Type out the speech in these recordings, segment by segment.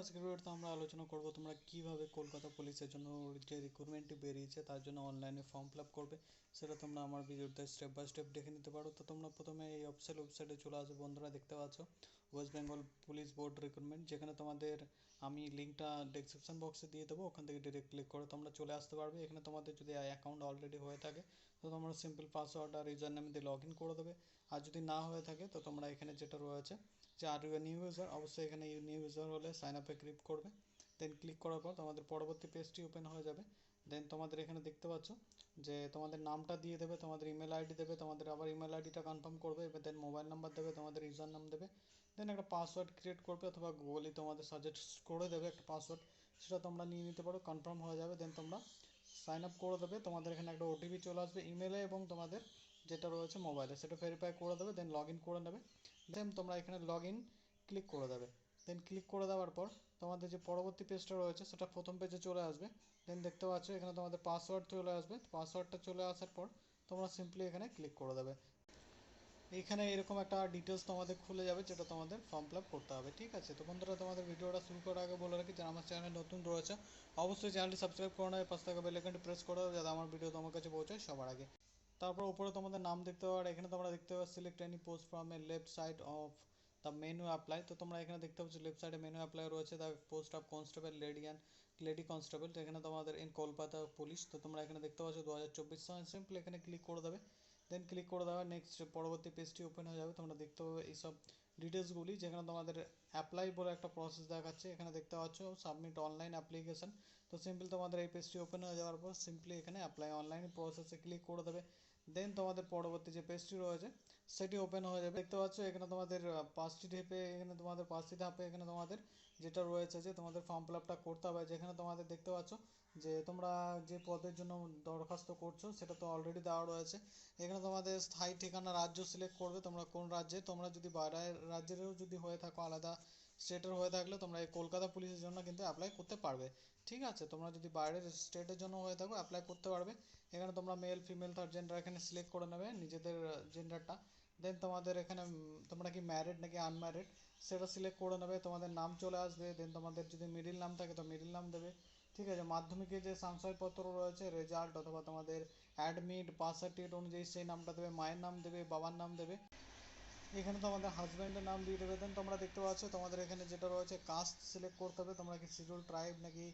আজকের ভিডিওতে আমরা আলোচনা করব তোমরা কীভাবে কলকাতা পুলিশের জন্য যে রিক্রুটমেন্টটি বেরিয়েছে তার জন্য অনলাইনে ফর্ম ফিল আপ করবে, সেটা তোমরা আমার ভিডিওতে স্টেপ বাই স্টেপ দেখে নিতে পারো। তো তোমরা প্রথমে এই অফিসিয়াল ওয়েবসাইটে চলে আসবে, বন্ধুরা দেখতে পাচ্ছ West Bengal police board recruitment যেখানে তোমাদের আমি লিঙ্কটা ডেসক্রিপশন বক্সে দিয়ে দেবো, ওখান থেকে ডিরেক্ট ক্লিক করে তোমরা চলে আসতে পারবে। এখানে তোমাদের যদি অ্যাকাউন্ট অলরেডি হয়ে থাকে, তো তোমরা সিম্পল পাসওয়ার্ড আর ইউজার দিয়ে লগ ইন করে দেবে। আর যদি না হয়ে থাকে, তো তোমরা এখানে যেটা রয়েছে যে আর ইউ নিউ ইউজার অবশ্যই এখানে নিউ ইউজার হলে সাইন আপে ক্লিক করবে। দেন ক্লিক করার পর তোমাদের পরবর্তী পেজটি ওপেন হয়ে যাবে। দেন তোমাদের এখানে দেখতে পাচ্ছ যে তোমাদের নামটা দিয়ে দেবে, তোমাদের ইমেল আইডি দেবে, তোমাদের আবার ইমেল আইডিটা কনফার্ম করবে, এবার দেন মোবাইল নাম্বার দেবে, তোমাদের ইউজার নাম দেবে। দেন একটা পাসওয়ার্ড ক্রিয়েট করবে অথবা গুগলই তোমাদের সাজেস্ট করে দেবে একটা পাসওয়ার্ড সেটা তোমরা নিয়ে নিতে পারো কনফার্ম হয়ে যাবে। দেন তোমরা সাইন আপ করে দেবে, তোমাদের এখানে একটা ওটিপি চলে আসবে ইমেলে এবং তোমাদের যেটা রয়েছে মোবাইলে সেটা ভেরিফাই করে দেবে দেন লগ ইন করে নেবে। দেন তোমরা এখানে লগ ইন ক্লিক করে দেবে। দেন ক্লিক করে দেওয়ার পর তোমাদের যে পরবর্তী পেজটা রয়েছে, সেটা প্রথম পেজে চলে আসবে। দেন দেখতে পাচ্ছ এখানে তোমাদের পাসওয়ার্ড চলে আসবে। পাসওয়ার্ডটা চলে আসার পর তোমরা সিম্পলি এখানে ক্লিক করে দেবে। এখানে এরকম একটা ডিটেলস তোমাদের খুলে যাবে, যেটা তোমাদের ফর্ম ফিল করতে হবে। ঠিক আছে? তো বন্ধুরা, তোমাদের ভিডিওটা শুরু করার আগে বলে রাখি, যারা আমার চ্যানেল নতুন রয়েছে, অবশ্যই চ্যানেলটি সাবস্ক্রাইব করে নেবে পাঁচ টাকা বেলাইকনটি প্রেস করে দেবে যাতে আমার ভিডিও তোমার কাছে পৌঁছায় সবার আগে। তারপর উপরে তোমাদের নাম দেখতে পাবে, আর এখানে তোমরা দেখতে পাবে select any post from a left side of the menu apply তো তোমরা এখানে দেখতে পাচ্ছ লেফট সাইডে মেনু অ্যাপ্লাই রয়েছে the post of constable lady and lady constable তো এখানে তোমাদের ইন কলকাতা পুলিশ তো তোমরা এখানে দেখতে পাচ্ছ দু হাজার চব্বিশ সাল সিম্পল এখানে ক্লিক করে দেবে। দেন ক্লিক করে দেওয়া নেক্সট পরবর্তী পেজটি ওপেন হয়ে যাবে, তোমরা দেখতে পাবে এইসব ডিটেলসগুলি যেখানে তোমাদের অ্যাপ্লাই বলে একটা প্রসেস দেখাচ্ছে। এখানে দেখতে পাচ্ছ সাবমিট অনলাইন অ্যাপ্লিকেশন তো সিম্পল তোমাদের এই পেজটি ওপেন হয়ে যাওয়ার পর সিম্পলি এখানে অ্যাপ্লাই অনলাইন প্রসেসে ক্লিক করে দেবে। দেন তোমাদের পরবর্তী যে পেজটি রয়েছে, সেটি ওপেন হয়ে যাবে। দেখতে পাচ্ছ, এখানে তোমাদের পাঁচটি ধাপে, এখানে তোমাদের পাঁচটি ধাপে এখানে তোমাদের যেটা রয়েছে যে তোমাদের ফর্ম ফিল আপটা করতে হবে। যেখানে তোমাদের দেখতে পাচ্ছ যে তোমরা যে পদের জন্য দরখাস্ত করছ, সেটা তো অলরেডি দেওয়া রয়েছে। এখানে তোমাদের স্থায়ী ঠিকানা রাজ্য সিলেক্ট করবে, তোমরা কোন রাজ্যে, তোমরা যদি বাইরের রাজ্যেরও যদি হয়ে থাকো আলাদা স্টেটের হয়ে থাকলে তোমরা এই কলকাতা পুলিশের জন্য কিন্তু অ্যাপ্লাই করতে পারবে। ঠিক আছে? তোমরা যদি বাইরের স্টেটের জন্য হয়ে থাকো অ্যাপ্লাই করতে পারবে। এখানে তোমরা মেল ফিমেল থার্ড জেন্ডার এখানে সিলেক্ট করে নেবে নিজেদের জেন্ডারটা দেন তোমাদের এখানে তোমরা কি ম্যারিড নাকি আনম্যারিড সেটা সিলেক্ট করে নেবে। তোমাদের নাম চলে আসবে। দেন তোমাদের যদি মিডিল নাম থাকে, তো মিডিল নাম দেবে। ঠিক আছে? মাধ্যমিকে যে শংসাপত্র রয়েছে রেজাল্ট অথবা তোমাদের অ্যাডমিট পাস সার্টিফিকেট অনুযায়ী সেই নামটা দেবে, মায়ের নাম দেবে, বাবার নাম দেবে। এখানে তোমাদের হাজব্যান্ডের নাম দিয়ে দেবে। দেন তোমরা দেখতে পাচ্ছ, তোমাদের এখানে যেটা রয়েছে কাস্ট সিলেক্ট করতে হবে। তোমরা কি শিডিউল ট্রাইব নাকি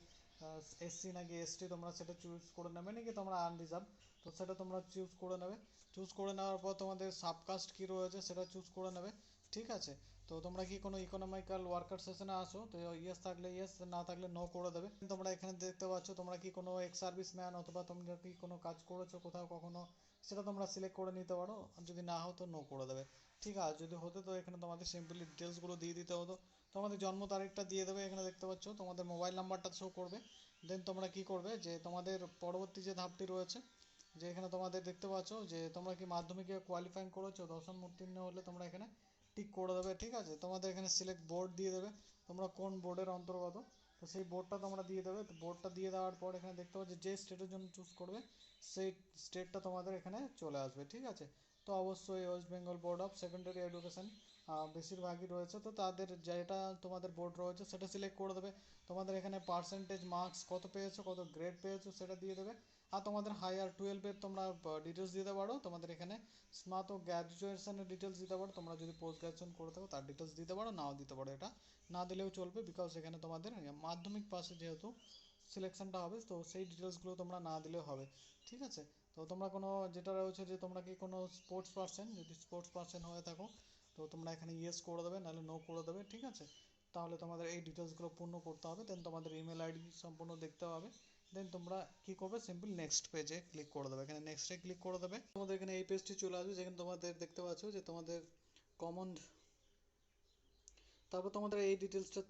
এসসি নাকি এসটি তোমরা সেটা চুজ করে নেবে নাকি তোমরা আনরিজার্ভ তো সেটা তোমরা চুজ করে নেবে। চুজ করে নেওয়ার পর তোমাদের সাবকাস্ট কী রয়েছে, সেটা চুজ করে নেবে। ঠিক আছে? তো তোমরা কি কোনো ইকোনমিক্যাল ওয়ার্কার সেশনে আসো? তো ইয়েস থাকলে ইয়েস না থাকলে নো করে দেবে। তোমরা এখানে দেখতে পাচ্ছ, তোমরা কি কোনো এক্স সার্ভিস ম্যান অথবা তোমরা কি কোনো কাজ করেছ কোথাও কখনো, সেটা তোমরা সিলেক্ট করে নিতে পারো। যদি না হও তো নো করে দেবে। ঠিক আছে, যদি হতো তো এখানে তোমাদের সিম্পলি ডিটেলসগুলো দিয়ে দিতে হতো। তোমাদের জন্ম তারিখটা দিয়ে দেবে, এখানে দেখতে পাচ্ছ। তোমাদের মোবাইল নাম্বারটা শো করবে। দেন তোমরা কি করবে যে, তোমাদের পরবর্তী যে ধাপটি রয়েছে, যে এখানে তোমাদের দেখতে পাচ্ছ যে, তোমরা কি মাধ্যমিকে কোয়ালিফাইং করেছ, দশম উত্তীর্ণ হলে তোমরা এখানে টিক করে দেবে, ঠিক আছে? তোমাদের এখানে সিলেক্ট বোর্ড দিয়ে দেবে। তোমরা কোন বোর্ডের অন্তর্গত? তো সেই বোর্ডটা তোমরা দিয়ে দেবে। তো বোর্ডটা দিয়ে দেওয়ার পর এখানে দেখতে পাচ্ছ যে স্টেটের জন্য চুজ করবে, সেই স্টেটটা তোমাদের এখানে চলে আসবে, ঠিক আছে? তো অবশ্যই West Bengal board of secondary education বেশিরভাগই রয়েছে। তো তাদের যেটা তোমাদের বোর্ড রয়েছে, সেটা সিলেক্ট করে দেবে। তোমাদের এখানে পার্সেন্টেজ মার্কস কত পেয়েছ, কত গ্রেড পেয়েছ, সেটা দিয়ে দেবে। আর তোমাদের হায়ার টুয়েলভের তোমরা ডিটেলস দিতে পারো। তোমাদের এখানে স্নাতক গ্র্যাজুয়েশনের ডিটেলস দিতে পারো। তোমরা যদি পোস্ট গ্র্যাজুয়েশন করে থাকো, তার ডিটেলস দিতে পারো, নাও দিতে পারো। এটা না দিলেও চলবে বিকজ এখানে তোমাদের মাধ্যমিক পাশে যেহেতু সিলেকশনটা হবে, তো সেই ডিটেলসগুলো তোমরা না দিলেও হবে, ঠিক আছে? তো তোমরা কোনো, যেটা রয়েছে যে তোমরা কি কোনো স্পোর্টস পার্সন যদি স্পোর্টস পার্সন হয়ে থাকো, তো তোমরা এখানে ইয়েস করে দেবে, নাহলে নো করে দেবে, ঠিক আছে? তাহলে তোমাদের এই ডিটেলসগুলো পূর্ণ করতে হবে দেন তোমাদের ইমেল আইডি সম্পূর্ণ দেখতে হবে দেন তোমরা কি করবে? সিম্পল নেক্সট পেজে ক্লিক করে দেবে, এখানে নেক্সটে ক্লিক করে দেবে। তোমাদের এখানে এই পেজটি চলে আসবে, যেখানে তোমাদের দেখতে পাচ্ছ যে তোমাদের কমন তারপর তোমাদের এই ডিটেলসটা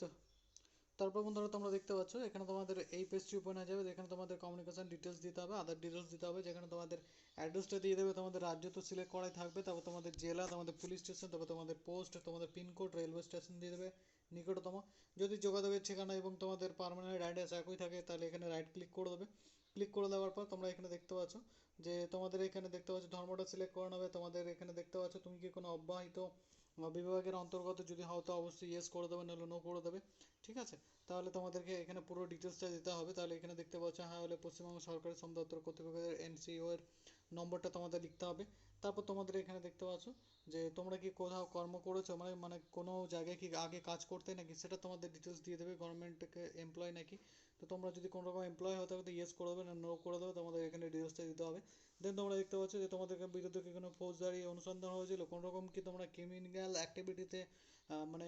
তারপর বন্ধুরা, তোমরা দেখতে পাচ্ছ, এখানে তোমাদের এই পেজটি ওপেন হয়ে যাবে, যেখানে তোমাদের কমিউনিকেশন ডিটেলস দিতে হবে আদার ডিটেলস দিতে হবে, যেখানে তোমাদের অ্যাড্রেসটা দিয়ে দেবে, তোমাদের রাজ্য তো সিলেক্ট করাই থাকবে, তারপর তোমাদের জেলা, তোমাদের পুলিশ স্টেশন তারপর তোমাদের পোস্ট তোমাদের পিনকোড রেলওয়ে স্টেশন দিয়ে দেবে, নিকটতম। যদি যোগাযোগের ঠিকানা এবং তোমাদের পারমানেন্ট অ্যাড্রেস একই থাকে, তাহলে এখানে রাইট ক্লিক করে দেবে। ক্লিক করে দেওয়ার পর তোমরা এখানে দেখতে পাচ্ছ যে তোমাদের এখানে দেখতে পাচ্ছ ধর্মটা সিলেক্ট করে নেবে, তোমাদের এখানে দেখতে পাচ্ছ তুমি কি কোনো অব্যাহিত, বিভাগের অন্তর্গত যদি হও তো অবশ্যই ইয়েস করে দেবে, নাহলে নো করে দেবে। ঠিক আছে? তাহলে তোমাদেরকে এখানে পুরো ডিটেলসটা দিতে হবে। তাহলে এখানে দেখতে পাচ্ছ হ্যাঁ হলে পশ্চিমবঙ্গ সরকারের শ্রম দপ্তর কর্তৃপক্ষের এনসিও এর নম্বরটা তোমাদের লিখতে হবে। তারপর তোমাদের এখানে দেখতে পাচ্ছ যে তোমরা কি কোথাও কর্ম করেছ? মানে মানে কোনো জায়গায় কি আগে কাজ করতে নাকি? সেটা তোমাদের ডিটেলস দিয়ে দেবে গভর্নমেন্ট থেকে এমপ্লয় নাকি? তো তোমরা যদি কোনো রকম এমপ্লয় হতে হবে তো ইয়েস করে দেবে, না নো করে দেবে, তোমাদের এখানে ডিটেলসটা দিতে হবে। দেন তোমরা দেখতে পাচ্ছ যে তোমাদের বিরুদ্ধে কি কোনো ফৌজদারি অনুসন্ধান হয়েছিল? কোনো রকম কি তোমরা ক্রিমিনাল অ্যাক্টিভিটিতে মানে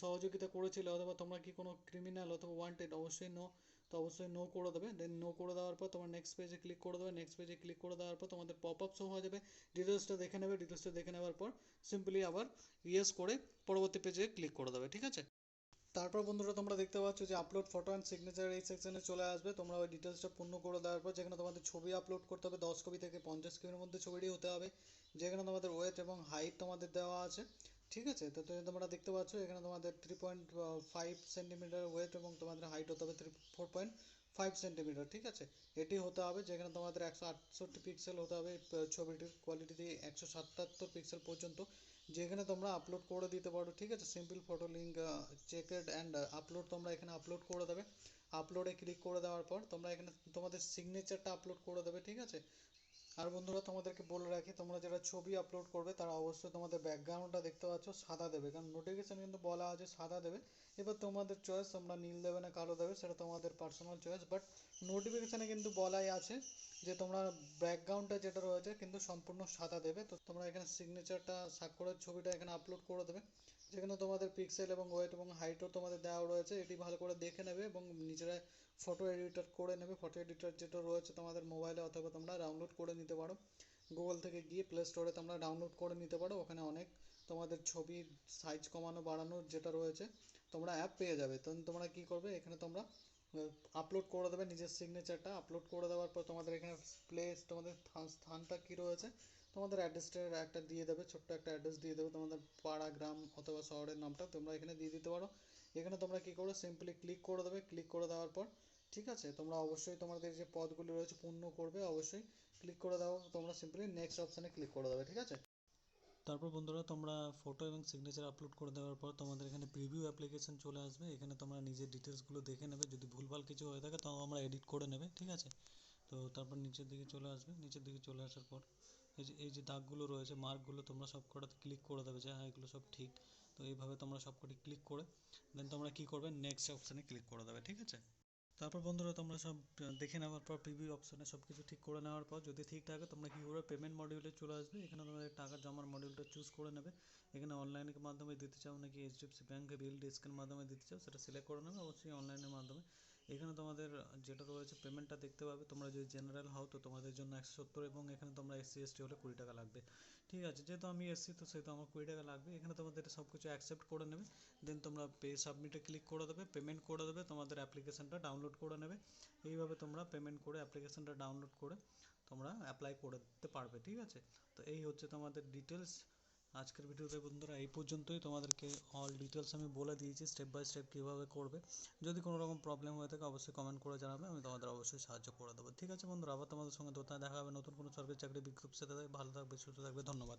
সহযোগিতা করেছিলে? অথবা তোমরা কি কোনো ক্রিমিনাল অথবা ওয়ান্টেড অবশ্যই নো তো অবশ্যই নো করে দেবে। দেন নো করে দেওয়ার পর তোমার নেক্সট পেজে ক্লিক করে দেবে। নেক্সট পেজে ক্লিক করে দেওয়ার পর তোমাদের পপ আপ শো হয়ে যাবে। ডিটেলসটা দেখে নেবে। ডিটেলসটা দেখে নেওয়ার পর সিম্পলি আবার ইয়েস করে পরবর্তী পেজে ক্লিক করে দেবে। ঠিক আছে? তারপর বন্ধুরা তোমরা দেখতে পাচ্ছ যে আপলোড ফটো অ্যান্ড সিগনেচার এই সেকশনে চলে আসবে। তোমরা ওই ডিটেলসটা পূর্ণ করে দেওয়ার পর যেখানে তোমাদের ছবি আপলোড করতে হবে, দশ কপি থেকে পঞ্চাশ কপির মধ্যে ছবিটি হতে হবে। যেখানে তোমাদের ওয়েট এবং হাইট তোমাদের দেওয়া আছে। ঠিক আছে? তো তোমরা দেখতে পাচ্ছ এখানে তোমাদের three point five centimetre weight এবং তোমাদের হাইট হতে হবে three four point five centimetre ঠিক আছে? এটি হতে হবে যেখানে তোমাদের একশো আটষট্টি পিক্সেল হতে হবে ছবিটির কোয়ালিটি দিয়ে একশো সাতাত্তর পিক্সেল পর্যন্ত। যেখানে তোমরা আপলোড করে দিতে পারো, ঠিক আছে? Simple photo link checked and upload তোমরা এখানে আপলোড করে দেবে। আপলোডে ক্লিক করে দেওয়ার পর তোমরা এখানে তোমাদের সিগনেচারটা আপলোড করে দেবে, ঠিক আছে? আর বন্ধুরা, তোমাদেরকে বলে রাখি, তোমরা যারা ছবি আপলোড করবে, তারা অবশ্যই তোমাদের ব্যাকগ্রাউন্ডটা দেখতে পাচ্ছ, সাদা দেবে। কারণ নোটিফিকেশন কিন্তু বলা আছে, সাদা দেবে। এবার তোমাদের চয়েস তোমরা নীল দেবে না কালো দেবে, সেটা তোমাদের পার্সোনাল চয়েস বাট নোটিফিকেশনে কিন্তু বলাই আছে যে তোমরা ব্যাকগ্রাউন্ডটা যেটা রয়েছে, কিন্তু সম্পূর্ণ সাদা দেবে। তো তোমরা এখানে সিগনেচারটা স্বাক্ষরের ছবিটা এখানে আপলোড করে দেবে। যেখানে তোমাদের পিক্সেল এবং ওয়েট এবং হাইটও তোমাদের দেওয়া রয়েছে, এটি ভালো করে দেখে নেবে এবং নিজেরা ফটো এডিটর করে নেবে। ফটো এডিটর যেটা রয়েছে তোমাদের মোবাইলে অথবা তোমরা ডাউনলোড করে নিতে পারো। গুগল থেকে গিয়ে প্লে স্টোরে তোমরা ডাউনলোড করে নিতে পারো। ওখানে অনেক তোমাদের ছবির সাইজ কমানো, বাড়ানো যেটা রয়েছে, তোমরা অ্যাপ পেয়ে যাবে। তখন তোমরা কি করবে? এখানে তোমরা আপলোড করে দেবে। নিজের সিগনেচারটা আপলোড করে দেওয়ার পর তোমাদের এখানে প্লেস তোমাদের স্থানটা কি রয়েছে তোমাদের অ্যাড্রেসটা একটা দিয়ে দেবে, ছোট্ট একটা অ্যাড্রেস দিয়ে দেবে, তোমাদের পাড়া, গ্রাম অথবা শহরের নামটা তোমরা এখানে দিয়ে দিতে পারো। এখানে তোমরা কি করবে? সিম্পলি ক্লিক করে দেবে ক্লিক করে দেওয়ার পর, ঠিক আছে? তোমরা অবশ্যই তোমাদের যে পদগুলি রয়েছে, পূর্ণ করবে, অবশ্যই ক্লিক করে দাও। তোমরা সিম্পলি নেক্সট অপশানে ক্লিক করে দেবে, ঠিক আছে? তারপর বন্ধুরা, তোমরা ফটো এবং সিগনেচার আপলোড করে দেওয়ার পর তোমাদের এখানে প্রিভিউ অ্যাপ্লিকেশন চলে আসবে। এখানে তোমরা নিজের ডিটেলসগুলো দেখে নেবে। যদি ভুলভাল কিছু হয়ে থাকে, তাও আমরা এডিট করে নেবে, ঠিক আছে? তো তারপর নিচের দিকে চলে আসবে। নিচের দিকে চলে আসার পর এই যে এই যে দাগগুলো রয়েছে, মার্কগুলো তোমরা সব ক্লিক করে দেবে যে হ্যাঁ এগুলো সব ঠিক। তো এইভাবে তোমরা সব কটি ক্লিক করে দেন তোমরা কি করবে? নেক্সট অপশানে ক্লিক করে দেবে, ঠিক আছে? তারপর বন্ধুরা, তোমরা সব দেখে নেওয়ার পর প্রিভিউ অপশানে সব কিছু ঠিক করে নেওয়ার পর যদি ঠিক থাকে, তোমরা কী করবে? পেমেন্ট মডিউলে চলে আসবে। এখানে তোমাদের টাকা জমার মডিউলটা চুজ করে নেবে। এখানে অনলাইনের মাধ্যমে দিতে চাও নাকি এইচডিএফসি ব্যাঙ্কে বিল ডেস্কের মাধ্যমে দিতে চাও, সেটা সিলেক্ট করে নেবে। অবশ্যই অনলাইনের মাধ্যমে। এখানে তোমাদের যেটা রয়েছে পেমেন্টটা দেখতে পাবে। তোমরা যদি জেনারেল হও তো তোমাদের জন্য একশো সত্তর এবং এখানে তোমরা এসসি এসটি হলে কুড়ি টাকা লাগবে। ঠিক আছে, যেহেতু আমি এসসি তো সেহেতু আমার কুড়ি টাকা লাগবে। এখানে তোমাদের সব কিছু অ্যাকসেপ্ট করে নেবে। দেন তোমরা পে সাবমিটে ক্লিক করে দেবে পেমেন্ট করে দেবে, তোমাদের অ্যাপ্লিকেশনটা ডাউনলোড করে নেবে। এইভাবে তোমরা পেমেন্ট করে অ্যাপ্লিকেশনটা ডাউনলোড করে তোমরা অ্যাপ্লাই করে দিতে পারবে। ঠিক আছে? তো এই হচ্ছে তোমাদের ডিটেলস আজকের ভিডিওতে বন্ধুরা এই পর্যন্তই। তোমাদেরকে অল ডিটেলস আমি বলে দিয়েছি স্টেপ বাই স্টেপ কীভাবে করবে। যদি কোনো রকম প্রবলেম হয়ে থাকে, অবশ্যই কমেন্ট করে জানাবে, আমি তোমাদের অবশ্যই সাহায্য করে দেবো। ঠিক আছে বন্ধুরা, আবার তোমাদের সঙ্গে দোতলায় দেখা হবে। নতুন কোনো সরকারি চাকরি বিজ্ঞপ্তিতে ভালো থাকবে, সুস্থ থাকবে। ধন্যবাদ।